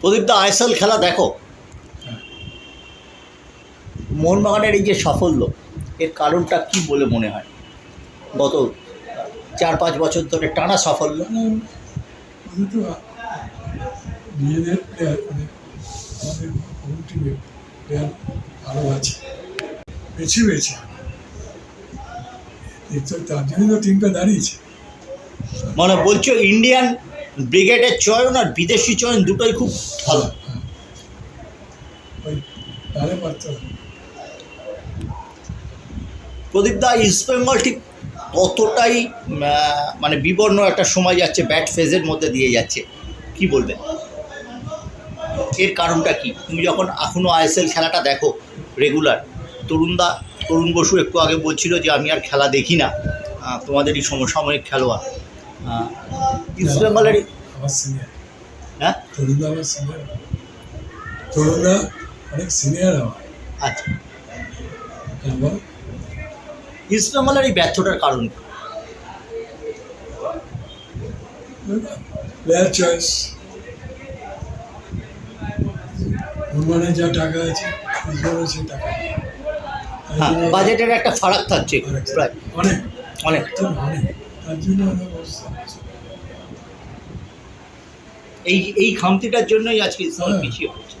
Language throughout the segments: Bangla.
প্রদীপ দা, আইএসএল খেলা দেখো। মোহনবাগানের এই যে সাফল্য, এর কারণটা কি বলে মনে হয়? গত চার পাঁচ বছর ধরে টানা সাফল্য। ভালো আছে তার জন্য মানে বলছো ইন্ডিয়ান ব্রিগেডের চয়ন আর বিদেশি চয়ন দুটোই খুব ভালো। ওই তাহলে পারতো। প্রদীপ দা ইস্ট বেঙ্গল ঠিক ততটাই মানে বিবর্ণ একটা সময় যাচ্ছে ব্যাট ফেজের মধ্যে দিয়ে যাচ্ছে। কি বলবে? এর কারণটা কি? তুমি যখন এখনও আইএসএল খেলাটা দেখো রেগুলার তরুণদা তরুণ বসু একটু আগে বলছিল যে আমি আর খেলা দেখি না। তোমাদেরই সমসাময়িক খেলোয়াড়। ইস্ট বেঙ্গলের আমার সিনিয়র হ্যাঁ? তরুণদা আমার সিনিয়র তরুণদা অনেক সিনিয়র আমার। আচ্ছা। ইস্ট বেঙ্গলের এই ব্যর্থটার কারণ কি? প্লেয়ার চয়েস মানে যা টাকা আছে সে টাকা। হ্যাঁ বাজেটের একটা ফারাক থাকছে অনেক প্রায়। অনেক। অনেক। অনেক। এই এই খামতিটার জন্যই আজকে ইসলাম হ্যাঁ। পিছিয়ে পড়ছে।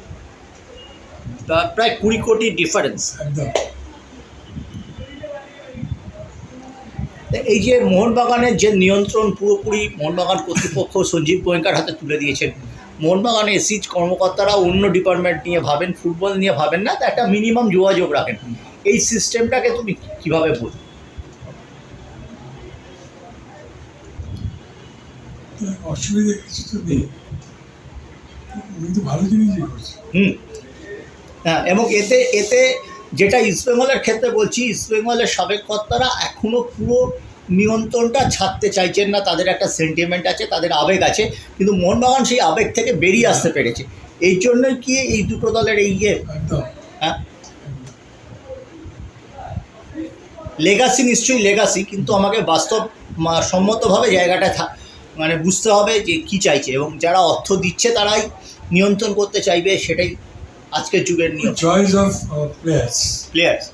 তা প্রায় কুড়ি কোটি ডিফারেন্স এই যে মোহনবাগানের যে নিয়ন্ত্রণ পুরোপুরি মোহনবাগান কর্তৃপক্ষ সঞ্জীব গোয়েঙ্কার হাতে তুলে দিয়েছেন মোহনবাগানে এসি কর্মকর্তারা অন্য ডিপার্টমেন্ট নিয়ে ভাবেন ফুটবল নিয়ে ভাবেন না তা একটা মিনিমাম যোগাযোগ রাখেন। এই সিস্টেমটাকে তুমি কীভাবে বল অসুবিধা কিছু তো নেই। উনি ভালো জিনিসই করছে। হুম। হ্যাঁ এবং এতে এতে যেটা ইস্টবেঙ্গলের ক্ষেত্রে বলছি ইস্টবেঙ্গলের সাবেক কর্তারা এখনও পুরো নিয়ন্ত্রণটা ছাড়তে চাইছেন না। তাদের একটা সেন্টিমেন্ট আছে তাদের আবেগ আছে কিন্তু মোহনবাগান সেই আবেগ থেকে বেরিয়ে আসতে পেরেছে। এই জন্যই কি এই দুটো দলের এই ইয়ে? হ্যাঁ। লেগাসি নিশ্চয়ই লেগাসি কিন্তু আমাকে বাস্তব সম্মতভাবে জায়গাটা মানে বুঝতে হবে যে কি চাইছে এবং যারা অর্থ দিচ্ছে তারাই নিয়ন্ত্রণ করতে চাইবে সেটাই আজকের যুগের নিয়ম। Choice of players players